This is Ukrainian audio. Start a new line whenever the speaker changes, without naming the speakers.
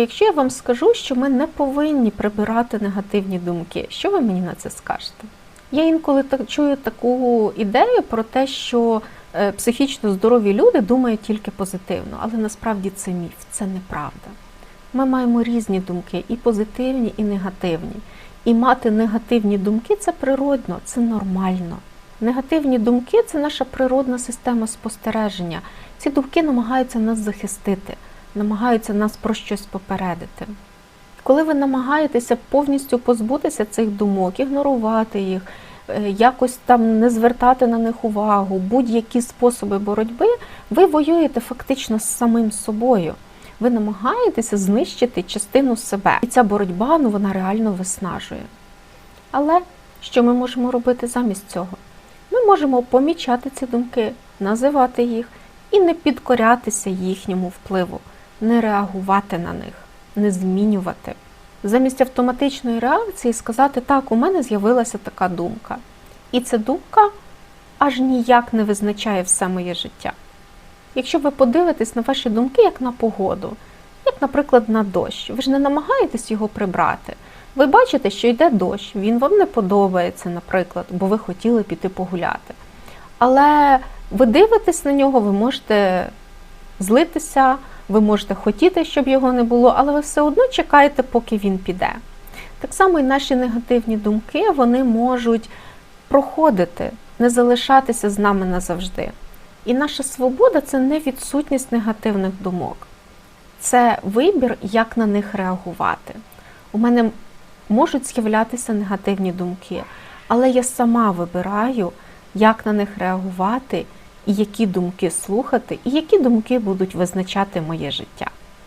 Якщо я вам скажу, що ми не повинні прибирати негативні думки, що ви мені на це скажете? Я інколи так чую таку ідею про те, що е, психічно здорові люди думають тільки позитивно, але насправді це міф, це неправда. Ми маємо різні думки, і позитивні, і негативні. І мати негативні думки це природно, це нормально. Негативні думки це наша природна система спостереження. Ці думки намагаються нас захистити, намагаються нас про щось попередити. Коли ви намагаєтеся повністю позбутися цих думок, ігнорувати їх, е, якось там не звертати на них увагу, будь-які способи боротьби, ви воюєте фактично з самим собою. Ви намагаєтеся знищити частину себе. І ця боротьба ну, вона реально виснажує. Але що ми можемо робити замість цього? Ми можемо помічати ці думки, називати їх і не підкорятися їхньому впливу, не реагувати на них, не змінювати. Замість автоматичної реакції сказати, так, у мене з'явилася така думка. І ця думка аж ніяк не визначає все моє життя. Якщо ви подивитесь на ваші думки як на погоду, як, наприклад, на дощ, ви ж не намагаєтесь його прибрати. Ви бачите, що йде дощ, він вам не подобається, наприклад, бо ви хотіли піти погуляти. Але ви дивитесь на нього, ви можете злитися, ви можете хотіти, щоб його не було, але ви все одно чекаєте, поки він піде. Так само і наші негативні думки вони можуть проходити, не залишатися з нами назавжди. І наша свобода це не відсутність негативних думок, це вибір, як на них реагувати. У мене можуть з'являтися негативні думки, але я сама вибираю, як на них реагувати, які думки слухати, і які думки будуть визначати моє життя.